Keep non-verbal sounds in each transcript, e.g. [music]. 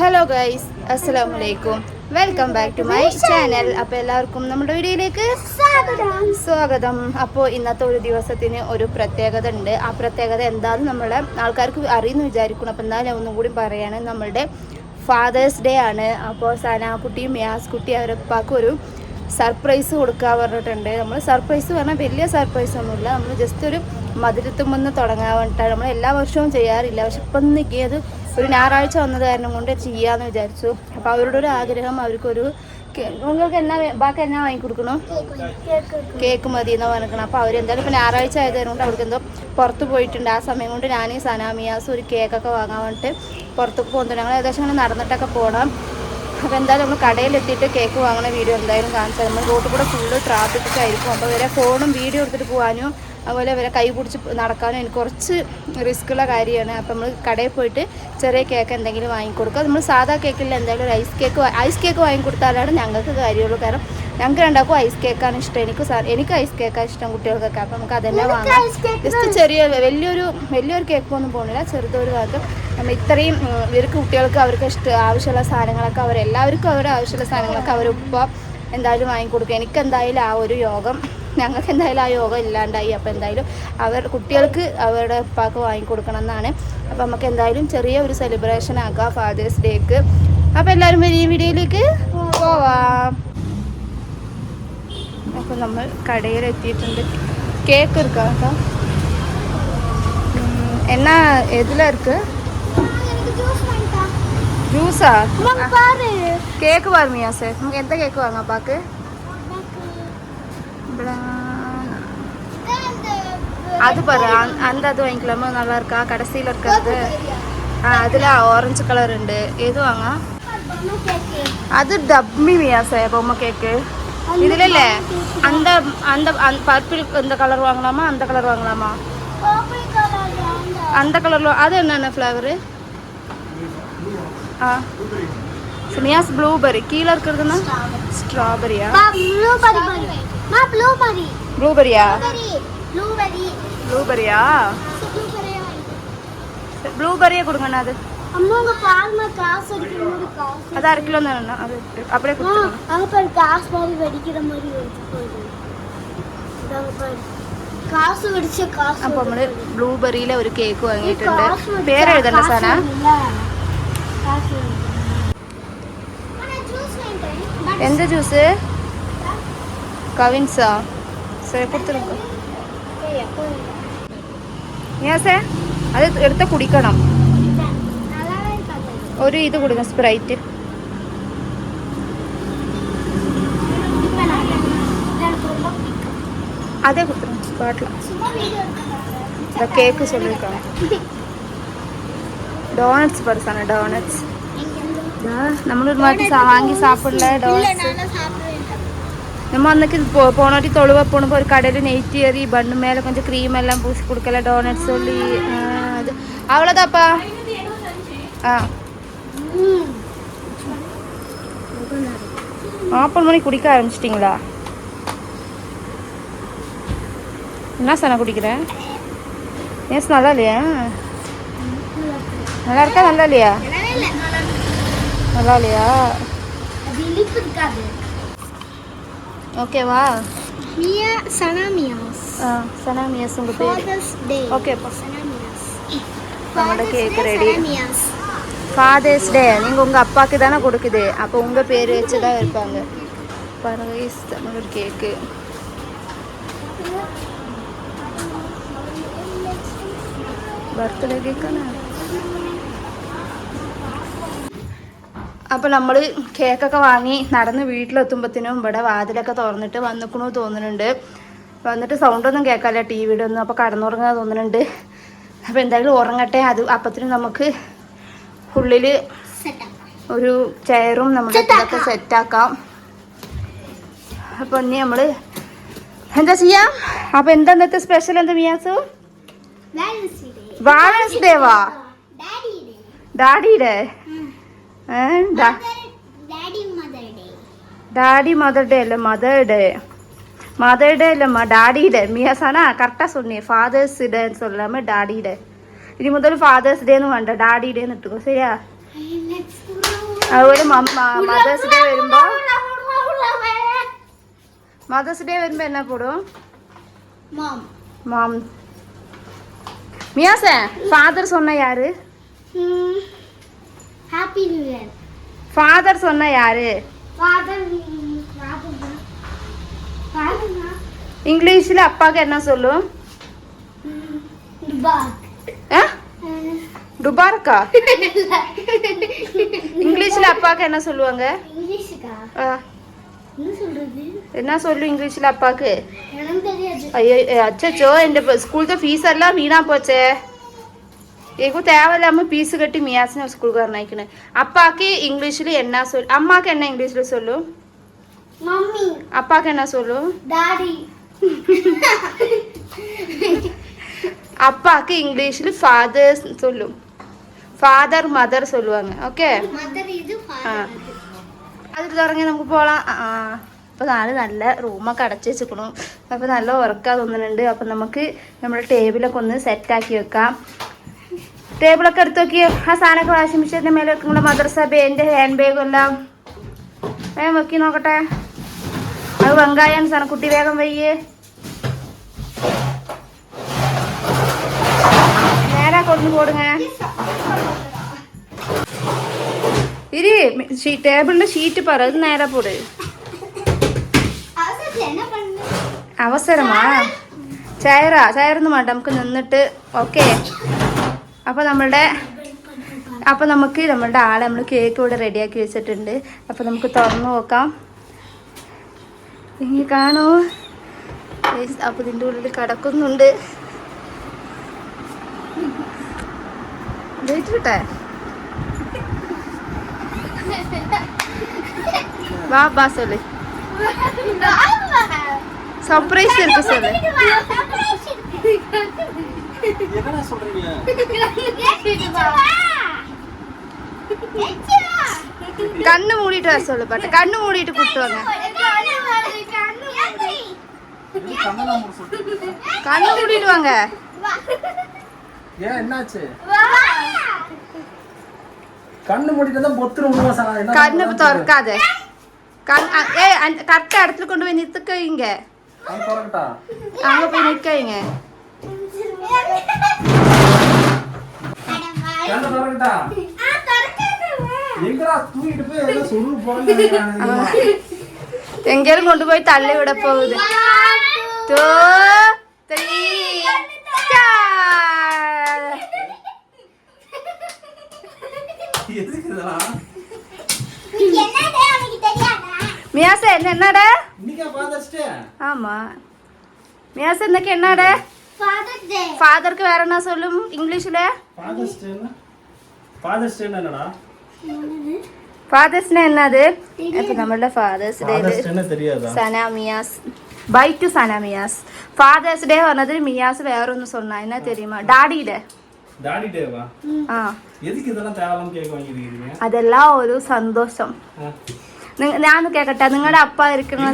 Hello guys അസ്സലാമു അലൈക്കും welcome back to my channel അപ്പോൾ എല്ലാവർക്കും നമ്മുടെ വീഡിയോയിലേക്ക് സ്വാഗതം. അപ്പോൾ ഇന്നത്തെ ഒരു ദിവസത്തിന് ഒരു പ്രത്യേകത ഉണ്ട്. ആ പ്രത്യേകത എന്താണെന്ന് നമ്മളെ ആൾക്കാർക്ക് അറിയുന്നു വിചാരിക്കണം അപ്പോൾ എന്നാലും ഒന്നും കൂടി പറയാണ്. നമ്മളുടെ ഫാദേഴ്സ് ഡേ ആണ്. അപ്പോൾ സനാക്കുട്ടിയും മ്യാസ് കുട്ടി അവരുടെ ഉപ്പാക്കും ഒരു സർപ്രൈസ് കൊടുക്കാൻ പറഞ്ഞിട്ടുണ്ട്. നമ്മൾ സർപ്രൈസ് പറഞ്ഞാൽ വലിയ സർപ്രൈസ് ഒന്നുമില്ല. നമ്മൾ ജസ്റ്റ് ഒരു മധുരത്തുമെന്ന് തുടങ്ങാൻ വേണ്ടിയിട്ടാണ്. നമ്മൾ എല്ലാ വർഷവും ചെയ്യാറില്ല. പക്ഷെ ഇപ്പം നിൽക്കിയത് ഒരു ഞായറാഴ്ച വന്നത് കാരണം കൊണ്ട് ചെയ്യാന്ന് വിചാരിച്ചു. അപ്പോൾ അവരുടെ ഒരു ആഗ്രഹം അവർക്കൊരു നിങ്ങൾക്ക് എന്നാ ബാക്കി എന്നാ വാങ്ങിക്കൊടുക്കണോ? കേക്ക് മതി എന്നാ പറഞ്ഞിരിക്കണം അപ്പോൾ അവരെന്തായാലും ഇപ്പോൾ ഞായറാഴ്ച ആയതുകൊണ്ട് അവർക്ക് എന്തോ പുറത്ത് പോയിട്ടുണ്ട്. ആ സമയം കൊണ്ട് ഞാൻ സനാമിയാസ് ഒരു കേക്കൊക്കെ വാങ്ങാൻ വേണ്ടിയിട്ട് പുറത്തേക്ക് പോകുന്നുണ്ട്. ഞങ്ങൾ ഏകദേശം അങ്ങനെ നടന്നിട്ടൊക്കെ പോകണം അപ്പോൾ എന്തായാലും നമ്മൾ കടയിലെത്തിയിട്ട് കേക്ക് വാങ്ങുന്ന വീഡിയോ എന്തായാലും കാണിച്ചാൽ നമ്മൾ റോട്ടിൽ കൂടെ ഫുള്ള് ട്രാഫിക് ആയിരിക്കും അപ്പോൾ വരെ ഫോണും വീഡിയോ എടുത്തിട്ട് പോകാനും അതുപോലെ അവരെ കൈ പിടിച്ച് നടക്കാനും എനിക്ക് കുറച്ച് റിസ്ക്കുള്ള കാര്യമാണ്. അപ്പോൾ നമ്മൾ കടയിൽ പോയിട്ട് ചെറിയ കേക്ക് എന്തെങ്കിലും വാങ്ങിക്കൊടുക്കുക. നമ്മൾ സാധാ കേക്കിൽ എന്തായാലും ഒരു ഐസ് കേക്ക് ഐസ് കേക്ക് വാങ്ങിക്കൊടുത്താലാണ് ഞങ്ങൾക്ക് കാര്യമുള്ളൂ. കാരണം ഞങ്ങൾക്ക് രണ്ടാക്കും ഐസ് കേക്കാണ് ഇഷ്ടം. എനിക്ക് എനിക്ക് ഐസ് കേക്കാണ് ഇഷ്ടം കുട്ടികൾക്കൊക്കെ. അപ്പോൾ നമുക്ക് അതന്നെ വാങ്ങാം. ജസ്റ്റ് ചെറിയ വലിയൊരു വലിയൊരു കേക്ക് ഒന്നും പോകുന്നില്ല ചെറുതൊരു ഭാഗം നമ്മൾ ഇത്രയും ഇവർക്ക് കുട്ടികൾക്ക് അവർക്ക് ഇഷ്ട ആവശ്യമുള്ള സാധനങ്ങളൊക്കെ അവരെല്ലാവർക്കും അവരുടെ ആവശ്യമുള്ള സാധനങ്ങളൊക്കെ അവരുപ്പ എന്തായാലും വാങ്ങിക്കൊടുക്കും. എനിക്ക് എന്തായാലും ആ ഒരു യോഗം ഞങ്ങൾക്ക് എന്തായാലും ആ യോഗം ഇല്ലാണ്ടായി. അപ്പോൾ എന്തായാലും അവർ കുട്ടികൾക്ക് അവരുടെ ഉപ്പാക്ക് വാങ്ങിക്കൊടുക്കണം എന്നാണ് അപ്പോൾ നമുക്ക് എന്തായാലും ചെറിയ ഒരു സെലിബ്രേഷൻ ആക്കാം ഫാദേഴ്സ് ഡേക്ക് അപ്പോൾ എല്ലാവരും ഈ വീഡിയോയിലേക്ക് പോവാം. അപ്പോൾ നമ്മൾ കടയിലെത്തിയിട്ടുണ്ട്. കേക്ക് എടുക്കാം കേട്ടോ. എന്നാ എതിലെർക്ക് ജ്യൂസാ കേക്ക് വാങ്ങിയാ നമുക്ക് എന്താ കേക്ക് വാങ്ങാം അപ്പാക്ക് அது பாரு அந்த- அது வாங்கிக்கலாமா? நல்லா இருக்கா கடைசியில் இருக்கிறது. ஆ அதில் ஆரஞ்சு கலர் உண்டு. எது வாங்க? அது டம்மி சார் பொம்மை கேக்கு இதுல அந்த அந்த பர்பிள் இந்த கலர் வாங்கலாமா? அந்த கலர் வாங்கலாமா? அந்த கலர்ல அது என்னென்ன ஃப்ளேவரு ஆ. மியாஸ் ப்ளூபெர்ரி கீழே இருக்கிறதுனா ஸ்ட்ராபெரியா ப்ளூபெரியா ப்ளூபெரியா ப்ளூபெரியே கொடுங்கண்ணா அது அம்மாங்க பாருமா காசு அடிக்கிற மாதிரி காசு அது அரை கிலோ தானே அது அப்படியே ஆ, கொடுத்துருங்க அங்க பாரு காசு மாதிரி வெடிக்கிற மாதிரி வெடிச்சு போகுது இதாங்க பாரு காசு வெடிச்ச காசு അപ്പോൾ നമ്മൾ ബ്ലൂബെറിയിലെ ഒരു കേക്ക് ഈ വാങ്ങിയിട്ടുണ്ട് കാശ് വെച്ചാ പേരെഴുതണ്ട കാശ് സാധന വരില്ല. കാശ് വരില്ല. എന്ത് ജ്യൂസ് കവിൻസാ സേ കൊടുത്തിരിക്കും ஏய், எப்போ இல்லை. യാസേ അത് എടുത്ത് കുടിക്കണം நல்லாவே இருக்காது. ഒരു ഇത് കുടിക്കണം സ്പ്രൈറ്റ് இப்ப நான் எனக்கு ரொம்ப பிடிக்கும். അതേ കുടിക്കണം പാട്ടിൽ சும்மா வீடியோ எடுக்க കേക്ക് சொல்லியிருக்காங்க ഡോണറ്റ്സ് പഠിച്ചാണ് ഡോണറ്റ്സ് നമ്മളൊരു മാറ്റി സാ- വാങ്ങി സാപ്പിടില്ല ഡോണറ്റ്സ് നമ്മ അന്നൊക്കെ പോണോട്ടി തൊളുവ പോണപ്പോ ഒരു കടയിൽ നെയ്റ്റ് കയറി ബണ്ണ് മേലെ കൊഞ്ചം ക്രീം എല്ലാം പൂശി കൊടുക്കല ഡോണറ്റ്സ് ഉള്ളി ആ, അത് അവളതാപ്പാ ആ ஆப்பல் மணி குடிக்க ஆரம்பிச்சிட்டிங்களா என்ன சனா குடிக்கிறேன் ஏஸ் நல்லா இல்லையா நல்லா இருக்கா நல்லா இல்லையா நல்லா இல்லையா அது இனிப்பு இருக்காது ஓகேவா மியா சனாமியாஸ் ஆ சனா மியஸ் உங்கள் பேர் ஃபாதர்ஸ் டே ஓகேப்பா சனாமியாஸ் நம்மளோட cake ready Sanamiyas father's day நீங்கள் உங்கள் அப்பாவுக்கு தானே கொடுக்குது அப்போ உங்கள் பேர் வச்சு தான் இருப்பாங்க பரவைஸ் நம்மளோட கேக்கு ബർത്ത്ഡേ കേക്കാണ് അപ്പോൾ നമ്മൾ കേക്കൊക്കെ വാങ്ങി നടന്ന് വീട്ടിലെത്തുമ്പോഴത്തേനും ഇവിടെ വാതിലൊക്കെ തുറന്നിട്ട് വന്നിക്കണു തോന്നുന്നുണ്ട്. വന്നിട്ട് സൗണ്ടൊന്നും കേൾക്കാല്ല ടി വിയുടെ ഒന്നും അപ്പൊ കടന്നുറങ്ങാൻ തോന്നുന്നുണ്ട്. അപ്പോൾ എന്തായാലും ഉറങ്ങട്ടെ. അത് അപ്പത്തിനും നമുക്ക് ഉള്ളിൽ ഒരു ചെയറും നമ്മുടെ ഇതൊക്കെ സെറ്റാക്കാം അപ്പോൾ ഇനി നമ്മൾ എന്താ ചെയ്യാം? അപ്പോൾ എന്താ ഇന്നത്തെ സ്പെഷ്യൽ എന്താ മിയാസു? വാലൻസ് ഡേ ഡാഡിയുടെ daddy mother day daddy mother day അല്ല മദർ ഡേ மதர் டே இல்லைம்மா டாடி டே மியாசானா கரெக்டாக சொன்னேன் ஃபாதர்ஸ் டேன்னு சொல்லாமல் டாடி டே இனி முதல்ல ஃபாதர்ஸ் டேன்னு வேண்டாம் டாடி டேன்னு இட்டுக்கோ சரியா நெக்ஸ்ட் അതുപോലെ മദേഴ്സ് ഡേ വരുമ്പോ மதர்ஸ் டே வரும்போது என்ன போடும் மாம் மாம் மியாச ஃபாதர் சொன்ன யாரு ஹாப்பி நியூ இயர் ஃபாதர் சொன்ன யாரு ஃபாதர் இங்கிலீஷ்ல அப்பாக்கு என்ன சொல்லும்? டுபார்க்கா இங்கிலீஷ்ல அப்பாக்கு என்ன சொல்லுவாங்க? என்ன சொல்லும் இங்கிலீஷ்ல தெரியாது. ஐயோ அச்சோ இந்த ஸ்கூலுக்கு ஃபீஸ் எல்லாம் வீணா போச்சே. ഏകു തേവല്ല അമ്മ പീസ് കെട്ടി മിയാസിനെ സ്കൂൾ പറഞ്ഞയക്കണേ. അപ്പാക്ക് ഇംഗ്ലീഷിൽ എന്നാ സൊല്ലു അമ്മാക്ക് എന്നാ ഇംഗ്ലീഷിൽ സൊല്ലു? അപ്പാക്ക് എന്നാ സൊല്ലു? അപ്പാക്ക് ഇംഗ്ലീഷിൽ ഫാദേഴ്സ് സൊല്ലും. ഫാദർ മദർ സൊല്ലുവാങ്ങ് ഓക്കെ? ആ. അതിൽ തുടങ്ങി നമുക്ക് പോകാം. ആ അപ്പോൾ നാളെ നല്ല റൂമൊക്കെ അടച്ചു വെച്ചിരിക്കണം. അപ്പൊ നല്ല ഉറക്കം തോന്നുന്നുണ്ട്. അപ്പൊ നമുക്ക് നമ്മുടെ ടേബിളൊക്കെ ഒന്ന് സെറ്റാക്കി വെക്കാം. ടേബിളൊക്കെ എടുത്ത് നോക്കി. ആ സാധനമൊക്കെ വാഷിംഗ് മെഷീന്റെ മേലെ വെക്കുമ്പോൾ മദർസ എന്റെ ഹാൻഡ് ബാഗും എല്ലാം. വേഗം വെക്കി നോക്കട്ടെ. അത് വെങ്കായം സാധനം. കുട്ടി വേഗം വയ്യേ. നേരെ കൊണ്ടു പോടുങ്ങ ഇരി ടേബിളിന്റെ ഷീറ്റ് പറ. അത് നേരെ പോട്. അവസരമാ. ചയറാ ചയറൊന്നും വേണ്ട. നമുക്ക് നിന്നിട്ട് ഓക്കേ. അപ്പോൾ നമ്മളുടെ അപ്പോൾ നമുക്ക് നമ്മളുടെ ആളെ നമ്മൾ കേക്ക് ഇവിടെ റെഡിയാക്കി വെച്ചിട്ടുണ്ട്. അപ്പോൾ നമുക്ക് തുറന്നു നോക്കാം. ഇനി കാണോ. അപ്പോൾ ഇതിന്റെ ഉള്ളിൽ കിടക്കുന്നുണ്ട്. വെയിറ്റ് വാ ബാ സൊല്ലു സർപ്രൈസ് ഇരിക്കും സൊല്ലു என்னடா சொல்றீங்க? கண்ணு மூடிட்டு வர சொல்லு பாட்டு. கண்ணு மூடிட்டு கூப்பிட்டு வாங்க. கண்ணு மூடிட்டு வாங்க. ஏன் என்னாச்சு? கண்ணு மூடிட்டு தான் பொத்துரு விடுவா சார். என்ன கண்ணு? திறக்காத. கண் ஏ கரெக்டா இடத்துல கொண்டு போய் நிறுத்துக்க அங்க போய் நிக்க எங்கேயும் கொண்டு போய் தள்ளி விட போகுது. டூ த்ரீ [laughs] மியாசா என்னடா? ஆமா. மியாசா என்னக்கு என்னடா? ஃபாதருக்கு வேற என்ன சொல்லும் இங்கிலீஷ்ல ஃபாதர்ஸ் டே ஃபாதர்ஸ் டே என்னடா ஃபாதர்ஸ் டே என்னது இப்போ நம்மளோட ஃபாதர்ஸ் டே தெரியாதா Sana Miyas bye to Sana Miyas father's day പറഞ്ഞതിൽ മിയാസ് വേറൊന്ന് സൊന്നാ എന്നാ തെരിയുമോ ഡാഡി ഡേ അതെല്ലാം ഒരു സന്തോഷം ഞാൻ കേക്കട്ടെ നിങ്ങളുടെ അപ്പ ഇരിക്കുന്ന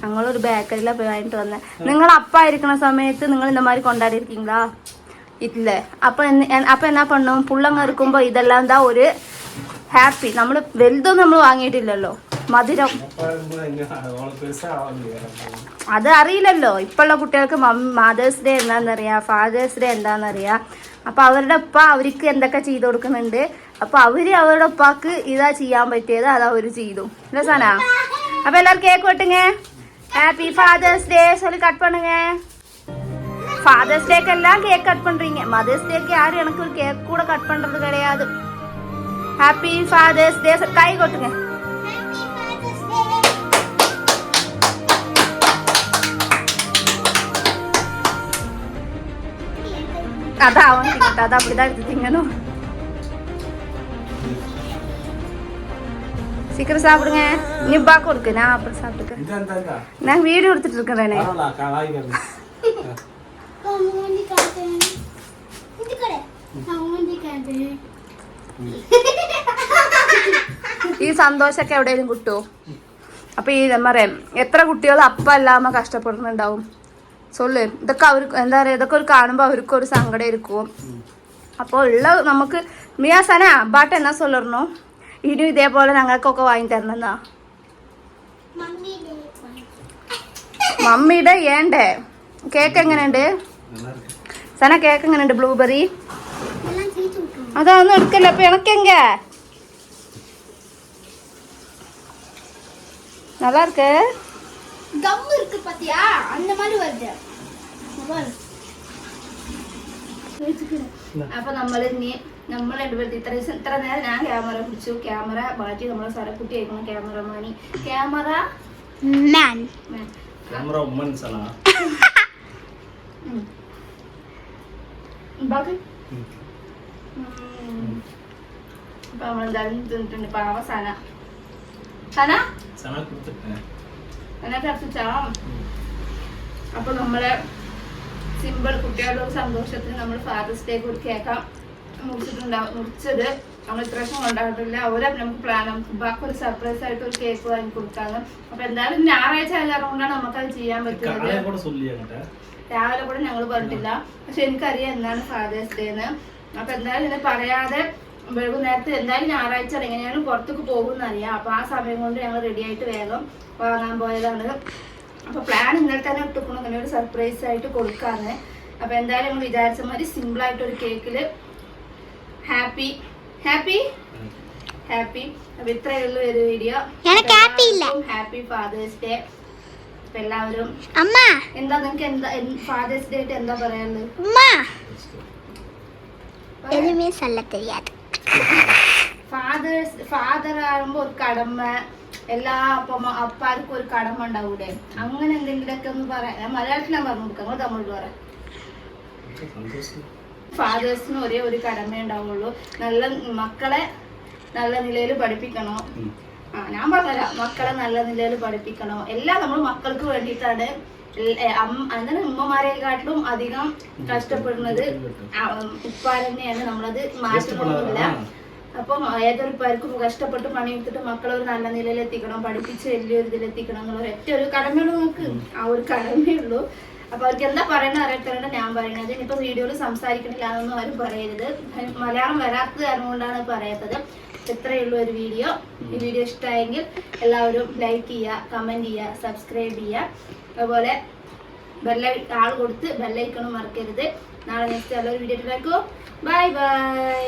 ഞങ്ങളൊരു ബേക്കറിയിലാണ് പോയി വാങ്ങിട്ട് വന്നത് നിങ്ങൾ അപ്പ ഇരിക്കുന്ന സമയത്ത് നിങ്ങൾ இந்த மாதிரி கொண்டாடி இருக்கீங்களா இல்ல அப்ப என்ன என்- அப்ப என்ன பண்ணும் പുള്ളങ്ങ ഇരിക്കുമ്പോ ഇതെല്ലാം தான் ഒരു ഹാപ്പി നമ്മൾ വലുതൊന്നും നമ്മൾ വാങ്ങിയിട്ടില്ലല്ലോ മധുരം அப்பா இருக்கும்போது எங்க அவ்வளவு பெருசா ஆகலையே അത് അറിയില്ലല്ലോ ഇപ്പോഴുള്ള കുട്ടികൾക്ക് മദേഴ്സ് ഡേ എന്താണെന്നറിയാം ഫാദേഴ്സ് ഡേ എന്താണെന്നറിയാം അപ്പൊ അവരുടെ ഉപ്പ അവർക്ക് എന്തൊക്കെ ചെയ്തു കൊടുക്കുന്നുണ്ട് അപ്പൊ അവര് അവരുടെ ഉപ്പാക്ക് ഇതാ ചെയ്യാൻ പറ്റിയത് അത് അവര് ചെയ്തു இல்ல சானா அப்ப எல்லாரும் கேக் வெட்டுங்க ஹாப்பி ஃபாதர்ஸ் டே சொல்லி கட் பண்ணுங்க. ஃபாதர்ஸ் டேக்கு எல்லாம் கேக் கட் பண்றீங்க. மதர்ஸ் டேக்கு யாரும் எனக்கு ஒரு கேக் கூட கட் பண்றது கிடையாது. ஹாப்பி ஃபாதர்ஸ் டே கை கொட்டுங்க. அதான் அவன் திங்கிட்ட அதான் அப்படிதான் எடுத்து சீக்கிரம் சாப்பிடுங்க நீ பாக்கு கொடுக்கு நான் அப்புறம் சாப்பிட்டுக்க நான் வீடியோ எடுத்துட்டு இருக்கிறேனே ഈ സന്തോഷൊക്കെ എവിടെയും കിട്ടുമോ അപ്പൊ ഈ പറയാം എത്ര കുട്ടികൾ അപ്പം അല്ലാമ്മ കഷ്ടപ്പെടുന്നുണ്ടാവും? സൊല്ല് ഇതൊക്കെ അവർക്ക് എന്താ പറയാ ഇതൊക്കെ ഒരു കാണുമ്പോ അവർക്ക് ഒരു സങ്കടം ഇരിക്കും അപ്പൊ ഉള്ള നമുക്ക് മിയാസന ബാട്ട് എന്നാ സൊല്ലറിനോ ഇനി ഇതേപോലെ ഞങ്ങൾക്കൊക്കെ വാങ്ങി തരണമെന്നാ മമ്മിയുടെ മമ്മിയുടെ ഏണ്ടേ കേക്ക് എങ്ങനെയുണ്ട് நல்லா இருக்கு സന കേക്ക് എങ്ങനെയുണ്ട് ബ്ലൂബെറി എല്ലാം ചെയ്തു വിട്ടു അതൊന്നും എടുക്കല്ല അപ്പൊ എനക്കെങ്ക நல்லா இருக்கு கம் இருக்கு பாத்தியா அந்த மாதிரி வருது இங்க பாரு. അപ്പൊ നമ്മൾ ഇനി നമ്മൾ രണ്ടുപേരും ഇത്ര ദിവസം ഇത്ര നേരം ഞാൻ ക്യാമറ പിടിച്ചു. ക്യാമറ മാറ്റി നമ്മളെ സരക്കുട്ടി ആയിരുന്നു ക്യാമറമാനി ക്യാമറ മാൻ ക്യാമറ അപ്പൊ നമ്മളെ സിമ്പിൾ കുട്ടികളുടെ സന്തോഷത്തിന് നമ്മൾ ഫാദേഴ്സ് ഡേ കൂടി മുറിച്ചിട്ടുണ്ടാവും മുറിച്ചത് നമ്മൾ ഇത്ര ലക്ഷം കൊണ്ടാടില്ല അവരെ നമുക്ക് പ്ലാൻ നമുക്ക് ബാക്കി ഒരു സർപ്രൈസ് ആയിട്ട് ഒരു കേക്ക് വാങ്ങി കൊടുക്കാം അപ്പൊ എന്തായാലും ഞായറാഴ്ച ആയതുകൊണ്ട് കൊണ്ടാണ് അത് ചെയ്യാൻ പറ്റുന്നത്. രാവിലെ കൂടെ ഞങ്ങൾ പറഞ്ഞിട്ടില്ല. പക്ഷെ എനിക്കറിയാം എന്നാണ് ഫാദേഴ്സ് ഡേന്ന് അപ്പൊ എന്തായാലും ഇത് പറയാതെ വൈകുന്നേരത്തെ എന്തായാലും ഞായറാഴ്ച എങ്ങനെയാലും പുറത്തേക്ക് പോകും അറിയാം അപ്പൊ ആ സമയം കൊണ്ട് ഞങ്ങൾ റെഡി ആയിട്ട് വേഗം വാങ്ങാൻ പോയതാണ്. അപ്പൊ പ്ലാൻ ഇന്നലെ തന്നെ ഇട്ടുക്കണം ഇങ്ങനെ ഒരു സർപ്രൈസ് ആയിട്ട് കൊടുക്കാന്ന്. അപ്പൊ എന്തായാലും ഞങ്ങൾ വിചാരിച്ച മാതിരി സിമ്പിൾ ആയിട്ട് ഒരു കേക്കിൽ ഹാപ്പി ഹാപ്പി ഹാപ്പി അപ്പൊ ഇത്രയേ ഉള്ളൂ ഒരു വീഡിയോ എനിക്ക് happy ഇല്ല. ഹാപ്പി ഫാദേഴ്സ് ഡേ അപ്പൊ എല്ലാവരും அம்மா എന്താ നിങ്ങക്ക് എന്താ ഫാദേഴ്സ് ഡേ ആയിട്ട് എന്താ പറയാനുള്ളത് அம்மா எதுவுமே சொல்ல தெரியாது ഫാദേഴ്സ് ഫാദർ ആകുമ്പോ ഒരു കടമ എല്ലാ അപ്പം അപ്പാർക്കും ഒരു കടമ ഉണ്ടാവൂലേ അങ്ങനെ എന്തെങ്കിലുമൊക്കെ ഒന്ന് പറയാം ഞാൻ മലയാളത്തിൽ ഞാൻ പറഞ്ഞു കൊടുക്കാം നിങ്ങൾ തമിഴ് പറയാം சந்தோஷம் ഫാദേഴ്സിന് ഒരേ ഒരു കടമ ഉണ്ടാവുള്ളൂ. നല്ല മക്കളെ നല്ല നിലയിൽ പഠിപ്പിക്കണോ? ആ ഞാൻ പറഞ്ഞുതരാം. മക്കളെ നല്ല നിലയിൽ പഠിപ്പിക്കണോ? എല്ലാം നമ്മൾ മക്കൾക്ക് വേണ്ടിയിട്ടാണ്. അങ്ങനെ ഉമ്മമാരെക്കാട്ടിലും അധികം കഷ്ടപ്പെടുന്നത് ആ, ഉം, ഉപ്പാ തന്നെയാണ്. നമ്മളത് മാറ്റണമെന്നില്ല. അപ്പം ഏതൊരു പേർക്കും കഷ്ടപ്പെട്ട് പണിയെടുത്തിട്ട് മക്കളെ ഒരു നല്ല നിലയിൽ എത്തിക്കണം പഠിപ്പിച്ച് വലിയൊരു ഇതിൽ എത്തിക്കണം എന്നുള്ള ഒറ്റ ഒരു കടമയുള്ളൂ നമുക്ക്. ആ ഒരു കടമയുള്ളൂ. അപ്പൊ അവർക്ക് എന്താ പറയുന്ന അറിയത്തതുകൊണ്ട് ഞാൻ പറയുന്നത് ഇനിയിപ്പോ വീഡിയോയിൽ സംസാരിക്കണില്ല എന്നൊന്നും ആരും പറയരുത്. മലയാളം വരാത്തത് കാരണം കൊണ്ടാണ് പറയാത്തത്. ഇത്രയേ ഉള്ളൂ ഒരു വീഡിയോ. ഈ വീഡിയോ ഇഷ്ടമായെങ്കിൽ എല്ലാവരും ലൈക്ക് ചെയ്യുക കമന്റ് ചെയ്യുക സബ്സ്ക്രൈബ് ചെയ്യുക. അതുപോലെ ബെല്ലൈ ആൾ കൊടുത്ത് ബെല്ലൈക്കണം മറക്കരുത്. നാളെ നെക്സ്റ്റ് നല്ലൊരു വീഡിയോ ബൈ ബൈ